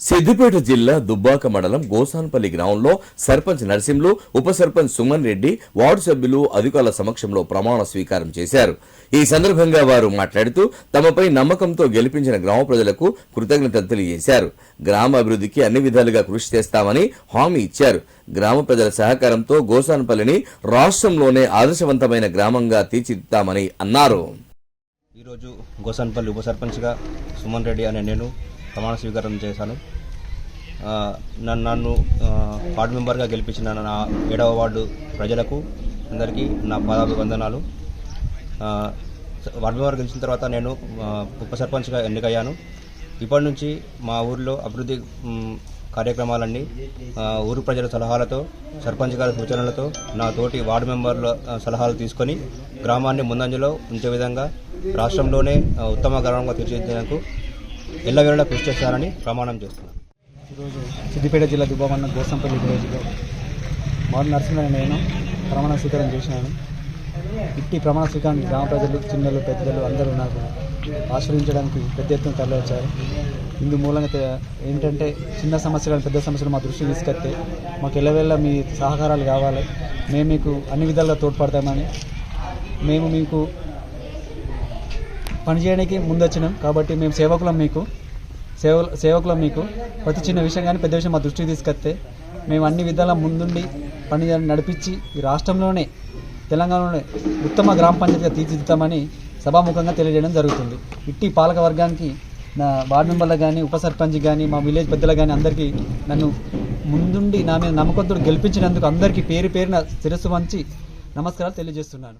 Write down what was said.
సిద్దిపేట జిల్లా దుబ్బాక మండలం గోసాన్పల్లి గ్రామంలో సర్పంచ్ నరసింహులు ఉప సర్పంచ్ సుమన్ రెడ్డి వార్డు సభ్యులు అధికారుల సమక్షంలో ప్రమాణ స్వీకారం చేశారు. ఈ సందర్భంగా వారు మాట్లాడుతూ తమపై నమ్మకంతో గెలిపించిన గ్రామ ప్రజలకు కృతజ్ఞతలు తెలియజేశారు. గ్రామ అభివృద్ధికి అన్ని విధాలుగా కృషి చేస్తామని హామీ ఇచ్చారు. గ్రామ ప్రజల సహకారంతో గోసాన్పల్లిని రాష్ట్రంలోనే ఆదర్శవంతమైన గ్రామంగా తీర్చిదిద్దామని అన్నారు. ఈరోజు గోసాన్పల్లి ఉప సర్పంచ్గా సుమన్ రెడ్డి అనే నేను ప్రమాణ స్వీకారం చేశాను. నన్ను నన్ను వార్డు మెంబర్గా గెలిపించిన నా ఏడవ వార్డు ప్రజలకు అందరికీ నా పాదాభివందనాలు. వార్డు మెంబర్ గెలిచిన తర్వాత నేను ఉప సర్పంచ్గా ఎన్నికయ్యాను. ఇప్పటి నుంచి మా ఊరిలో అభివృద్ధి కార్యక్రమాలన్నీ ఊరు ప్రజల సలహాలతో సర్పంచ్ గారి సూచనలతో నా తోటి వార్డు మెంబర్ల సలహాలు తీసుకొని గ్రామాన్ని ముందంజలో ఉంచే విధంగా రాష్ట్రంలోనే ఉత్తమ గ్రామంగా తీర్చిదిద్దేందుకు ఎల్లవేళలా కృషి చేస్తానని ప్రమాణం చేస్తున్నాను ఈరోజు సిద్దిపేట జిల్లా దుబ్బామన్న గోసంపల్లి విలేజ్లో మారు నరసింహ నేను ప్రమాణ స్వీకారం చేసినాను. ఇట్టి ప్రమాణ స్వీకారం గ్రామ ప్రజలు చిన్నలు పెద్దలు అందరూ నాకు ఆశ్రయించడానికి పెద్ద ఎత్తున తరలివచ్చారు ఇందు మూలంగా ఏంటంటే చిన్న సమస్యలను పెద్ద సమస్యలు మా దృష్టికి తీసుకొస్తే మాకు ఎల్లవేళ మీ సహకారాలు కావాలి. మేము మీకు అన్ని విధాలుగా తోడ్పడతామని మేము మీకు పనిచేయడానికి ముందొచ్చినాం. కాబట్టి మేము సేవకులం మీకు. సేవ సేవకులం మీకు. ప్రతి చిన్న విషయం కానీ పెద్ద విషయం మా దృష్టికి తీసుకొస్తే మేము అన్ని విధాల ముందుండి పని నడిపించి ఈ రాష్ట్రంలోనే తెలంగాణలోనే ఉత్తమ గ్రామ పంచాయతీగా తీర్చిదిద్దామని సభాముఖంగా తెలియజేయడం జరుగుతుంది. ఇట్టి పాలక వర్గానికి నా వార్డు మెంబర్లకు కానీ ఉప సర్పంచ్ కానీ మా విలేజ్ పెద్దలకు కానీ అందరికీ నన్ను ముందుండి నా మీద నమ్మకంతో గెలిపించినందుకు అందరికీ పేరు పేరున శిరస్సు వంచి నమస్కారాలు తెలియజేస్తున్నాను.